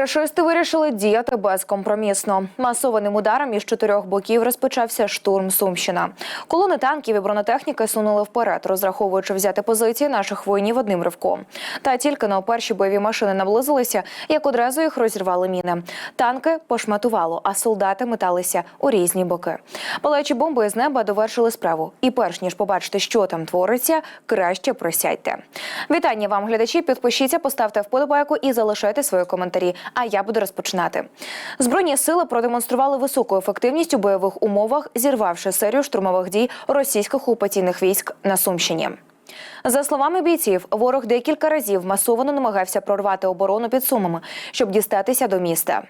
Рашисти вирішили діяти безкомпромісно. Масованим ударом із чотирьох боків розпочався штурм Сумщина. Колони танків і бронетехніки сунули вперед, розраховуючи взяти позиції наших воїнів одним ривком. Та тільки на перші бойові машини наблизилися, як одразу їх розірвали міни. Танки пошматувало, а солдати металися у різні боки. Палаючі бомби з неба довершили справу. І перш ніж побачити, що там твориться, краще присядьте. Вітання вам, глядачі. Підпишіться, поставте вподобайку і залишайте свої коментарі. А я буду розпочинати. Збройні сили продемонстрували високу ефективність у бойових умовах, зірвавши серію штурмових дій російських окупаційних військ на Сумщині. За словами бійців, ворог декілька разів масово намагався прорвати оборону під Сумами, щоб дістатися до міста.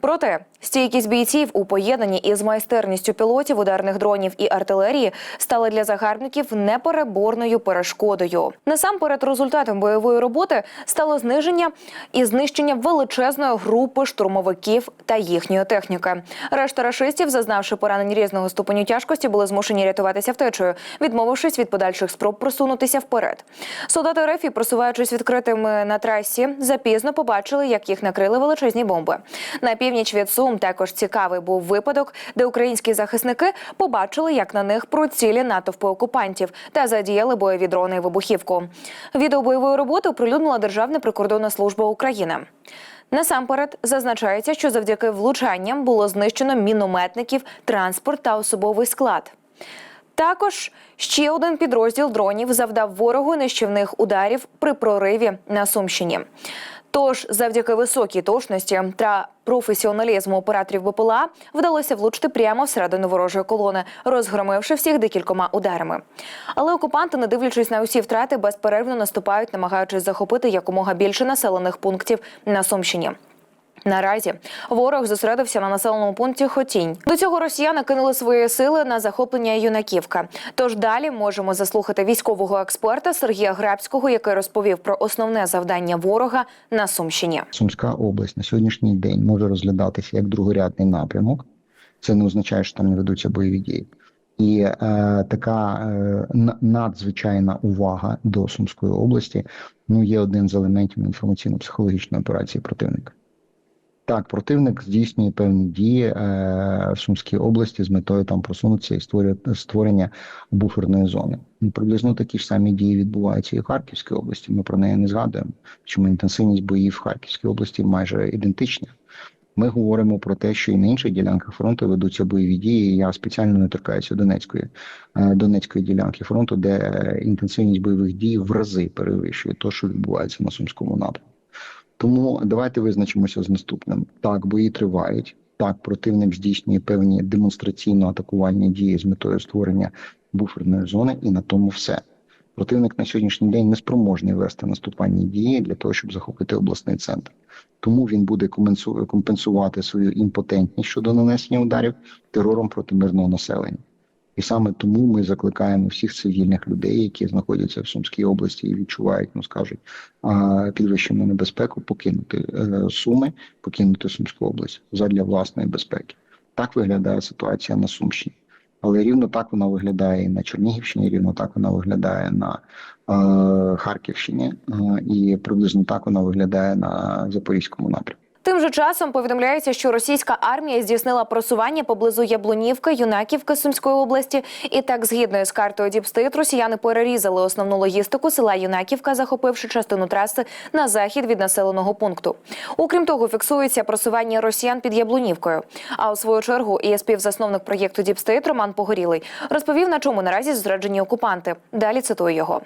Проте стійкість бійців у поєднанні із майстерністю пілотів ударних дронів і артилерії стала для загарбників непереборною перешкодою. Насамперед, результатом бойової роботи стало зниження і знищення величезної групи штурмовиків та їхньої техніки. Решта рашистів, зазнавши поранень різного ступеню тяжкості, були змушені рятуватися втечею, відмовившись від подальших спроб просунутися вперед. Солдати РФ, просуваючись відкритими на трасі, запізно побачили, як їх накрили величезні бомби. На північ від Сум також цікавий був випадок, де українські захисники побачили, як на них прицілі натовпи окупантів та задіяли бойові дрони і вибухівку. Відео бойової роботи оприлюднила Державна прикордонна служба України. Насамперед зазначається, що завдяки влучанням було знищено мінометників, транспорт та особовий склад. Також ще один підрозділ дронів завдав ворогу нищівних ударів при прориві на Сумщині. Тож, завдяки високій точності та професіоналізму операторів БПЛА вдалося влучити прямо всередину ворожої колони, розгромивши всіх декількома ударами. Але окупанти, не дивлячись на усі втрати, безперервно наступають, намагаючись захопити якомога більше населених пунктів на Сумщині. Наразі ворог зосередився на населеному пункті Хотінь. До цього росіяни кинули свої сили на захоплення юнаківка. Тож далі можемо заслухати військового експерта Сергія Грабського, який розповів про основне завдання ворога на Сумщині. Сумська область на сьогоднішній день може розглядатися як другорядний напрямок. Це не означає, що там не ведуться бойові дії. І е, така е, надзвичайна увага до Сумської області ну є одним з елементів інформаційно-психологічної операції противника. Так, противник здійснює певні дії е, в Сумській області з метою там просунутися і створювати створення буферної зони. Ну, Приблизно такі ж самі дії відбуваються і в Харківській області. Ми про неї не згадуємо. Чому інтенсивність боїв в Харківській області майже ідентична. Ми говоримо про те, що і на інших ділянках фронту ведуться бойові дії. Я спеціально не торкаюся Донецької е, Донецької ділянки фронту, де інтенсивність бойових дій в рази перевищує те, що відбувається на сумському напрямку. Тому давайте визначимося з наступним: так, бої тривають. Так, противник здійснює певні демонстраційно-атакувальні дії з метою створення буферної зони, і на тому все. Противник на сьогоднішній день не спроможний вести наступальні дії для того, щоб захопити обласний центр. Тому він буде компенсувати свою імпотентність щодо нанесення ударів терором проти мирного населення. І саме тому ми закликаємо всіх цивільних людей, які знаходяться в Сумській області і відчувають, ну скажуть, підвищену небезпеку, покинути е, Суми, покинути Сумську область задля власної безпеки. Так виглядає ситуація на Сумщині. Але рівно так вона виглядає і на Чернігівщині, рівно так вона виглядає на е, Харківщині, е, і приблизно так вона виглядає на Запорізькому напрямку. Тим же часом повідомляється, що російська армія здійснила просування поблизу Яблунівки, Юнаківки Сумської області. І так, згідно з картою Діпстейт, росіяни перерізали основну логістику села Юнаківка, захопивши частину траси на захід від населеного пункту. Окрім того, фіксується просування росіян під Яблунівкою. А у свою чергу і співзасновник проєкту Діпстейт Роман Погорілий розповів, на чому наразі зосереджені окупанти. Далі цитую його.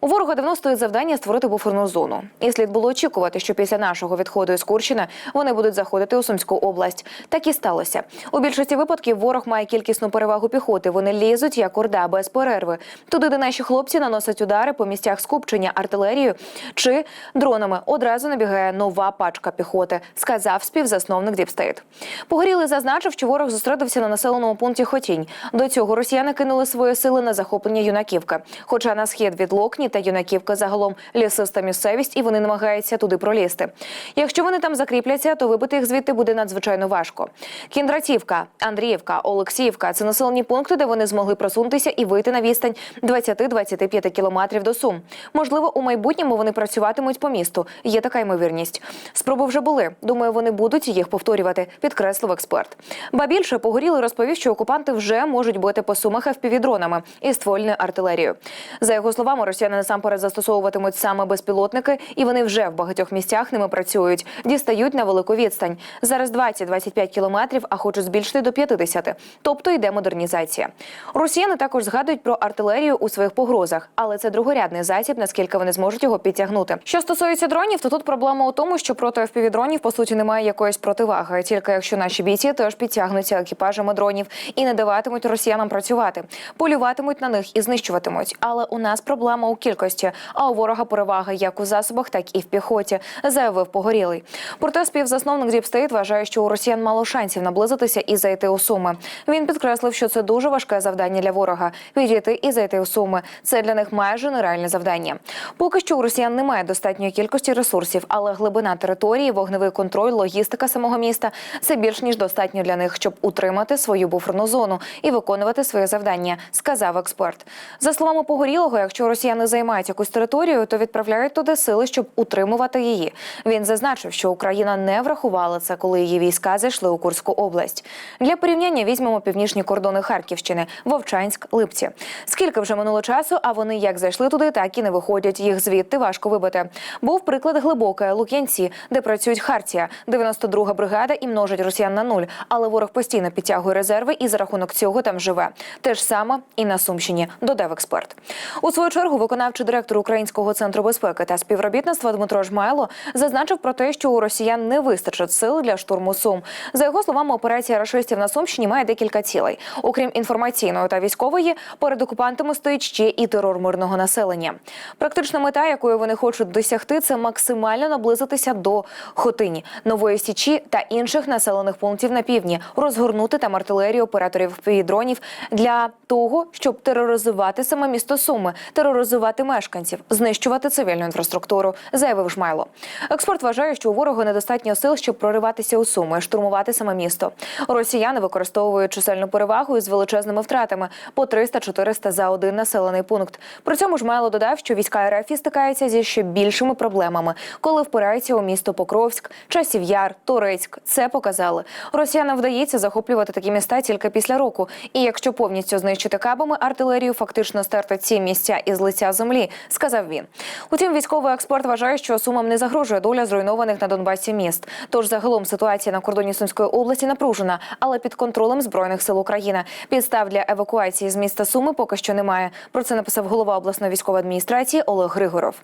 У ворога давно стоїть завдання створити буферну зону. І слід було очікувати, що після нашого відходу із Курщини вони будуть заходити у Сумську область. Так і сталося. У більшості випадків ворог має кількісну перевагу піхоти. Вони лізуть як орда без перерви. Туди, де наші хлопці наносять удари по місцях скупчення артилерією чи дронами. Одразу набігає нова пачка піхоти, сказав співзасновник Діпстейт. Погорілий зазначив, що ворог зосередився на населеному пункті Хотінь. До цього росіяни кинули свої сили на захоплення юнаківки. Хоча на схід від Локні та юнаківки загалом лісиста місцевість, і вони намагаються туди пролізти. Якщо вони там закріпляться, то вибити їх звідти буде надзвичайно важко. Кіндратівка, Андріївка, Олексіївка це населені пункти, де вони змогли просунутися і вийти на відстань 20-25 кілометрів до Сум. Можливо, у майбутньому вони працюватимуть по місту. Є така ймовірність. Спроби вже були. Думаю, вони будуть їх повторювати, підкреслив експерт. Ба більше погорілий розповів, що окупанти вже можуть бити по сумах FPV-дронами і ствольною артилерією. За його словами, росіяни насамперед застосовуватимуть саме безпілотники, і вони вже в багатьох місцях ними працюють, дістають на велику відстань. Зараз 20-25 кілометрів, а хочуть збільшити до 50. Тобто йде модернізація. Росіяни також згадують про артилерію у своїх погрозах, але це другорядний засіб, наскільки вони зможуть його підтягнути. Що стосується дронів, то тут проблема у тому, що проти FPV-дронів по суті немає якоїсь противаги, тільки якщо наші бійці теж підтягнуться екіпажами дронів і не даватимуть росіянам працювати, полюватимуть на них і знищуватимуть. Але у нас проблема у кількості, а у ворога перевага як у засобах, так і в піхоті, заявив погорілий. Проте співзасновник Діпстейт вважає, що у росіян мало шансів наблизитися і зайти у суми. Він підкреслив, що це дуже важке завдання для ворога відійти і зайти у суми. Це для них майже нереальне завдання. Поки що у росіян немає достатньої кількості ресурсів, але глибина території, вогневий контроль, логістика самого міста це більш ніж достатньо для них, щоб утримати свою буферну зону і виконувати своє завдання, сказав експерт. За словами погорілого, якщо росіяни займають якусь територію, то відправляють туди сили, щоб утримувати її. Він зазначив, що Україна не врахувала це, коли її війська зайшли у Курську область. Для порівняння візьмемо північні кордони Харківщини, Вовчанськ, Липці. Скільки вже минуло часу, а вони як зайшли туди, так і не виходять. Їх звідти важко вибити. Був приклад глибоке Лук'янці, де працюють Хартія, 92-га бригада і множить росіян на нуль. Але ворог постійно підтягує резерви і за рахунок цього там живе. Те ж саме і на Сумщині, додав експерт. У свою чергу виконавчий директор Українського центру безпеки та співробітництва Дмитро Жмайло зазначив про те, що у росіян не вистачить сил для штурму Сум. За його словами, операція рашистів на Сумщині має декілька цілей. Окрім інформаційної та військової, перед окупантами стоїть ще і терор мирного населення. Практична мета, якою вони хочуть досягти, це максимально наблизитися до Хотині, Нової Січі та інших населених пунктів на півдні, розгорнути там артилерію операторів дронів для того, щоб тероризувати саме місто Суми, тероризувати мешканців, знищувати цивільну інфраструктуру, заявив Жмайло. Експерт вважає, що у ворога недостатньо сил, щоб прориватися у Суми, штурмувати саме місто. Росіяни використовують чисельну перевагу із величезними втратами по 300-400 за один населений пункт. При цьому Жмайло додав, що війська РФ стикаються зі ще більшими проблемами, коли впираються у місто Покровськ, Часів Яр, Турецьк. Це показали. Росіянам вдається захоплювати такі міста тільки після року. І якщо повністю знищити кабами артилерію, фактично стерти ці місця із лиця землі, сказав він. Утім, військовий експерт вважає, що сумам не загрожує доля зруйнованих на Донбасі міст. Тож загалом ситуація на кордоні Сумської області напружена, але під контролем збройних сил України. Підстав для евакуації з міста Суми поки що немає. Про це написав голова обласної військової адміністрації Олег Григоров.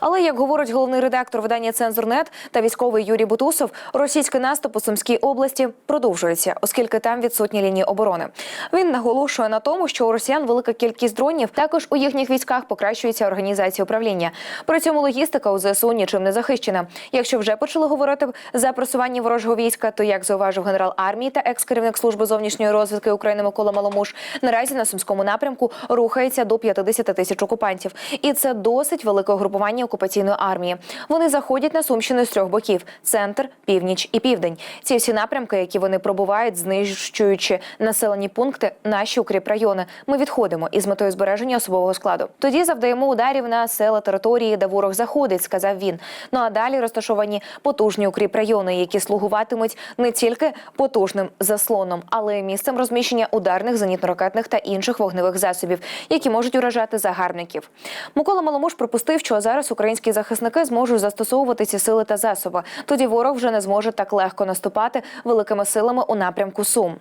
Але як говорить головний редактор видання Цензурнет та військовий Юрій Бутусов, російський наступ у Сумській області продовжується, оскільки там відсутні лінії оборони. Він наголошує на тому, що у росіян велика кількість дронів. Також у їхніх військах покращується організація управління. При цьому логістика у ЗСУ нічим не захищена. Якщо вже почали говорити за просування ворожого війська, то як зауважив генерал армії та екс-керівник служби зовнішньої розвідки України Микола Маломуш, наразі на сумському напрямку рухається до 50 тисяч окупантів, і це досить велике угрупування окупаційної армії. Вони заходять на Сумщину з трьох боків: центр, північ і південь. Ці всі напрямки, які вони пробувають, знищуючи населені пункти, наші укріпрайони. Ми відходимо із метою збереження особового складу. Тоді завдаємо ударів на села території, де ворог заходить, сказав він. Ну а далі розташовані потужні укріпрайони, які слугуватимуть не тільки потужним заслоном, але й місцем розміщення ударних зенітно-ракетних та інших вогневих засобів, які можуть уражати загарбників. Микола Маломуш припустив, що зараз українські захисники зможуть застосовувати ці сили та засоби. Тоді ворог вже не зможе так легко наступати великими силами у напрямку Сум.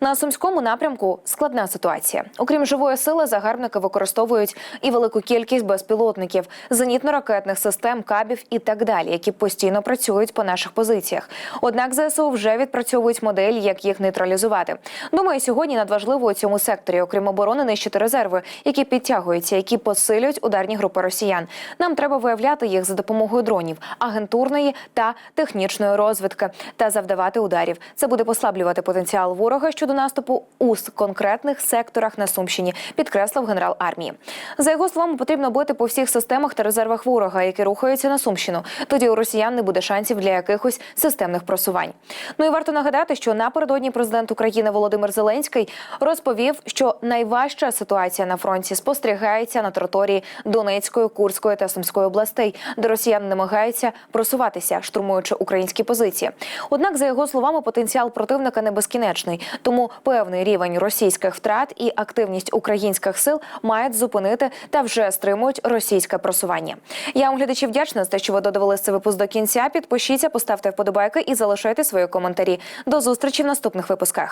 На сумському напрямку складна ситуація. Окрім живої сили, загарбники використовують і велику кількість безпілотників, зенітно-ракетних систем, кабів і так далі, які постійно працюють по наших позиціях. Однак ЗСУ вже відпрацьовують модель, як їх нейтралізувати. Думаю, сьогодні надважливо у цьому секторі, окрім оборони, нищити резерви, які підтягуються, які посилюють ударні групи росіян. Нам треба виявляти їх за допомогою дронів, агентурної та технічної розвідки та завдавати ударів. Це буде послаблювати потенціал ворога щодо наступу у конкретних секторах на Сумщині, підкреслив генерал армії. За його словами, потрібно бити по всіх системах та резервах ворога, які рухаються на Сумщину. Тоді у росіян не буде шансів для для якихось системних просувань. Ну і варто нагадати, що напередодні президент України Володимир Зеленський розповів, що найважча ситуація на фронті спостерігається на території Донецької, Курської та Сумської областей, де росіяни намагаються просуватися, штурмуючи українські позиції. Однак, за його словами, потенціал противника не безкінечний, тому певний рівень російських втрат і активність українських сил мають зупинити та вже стримують російське просування. Я вам глядачі вдячна за те, що ви додивилися цей випуск до кінця. Підпишіться, поставте вподобайки і залишайте свої коментарі. До зустрічі в наступних випусках.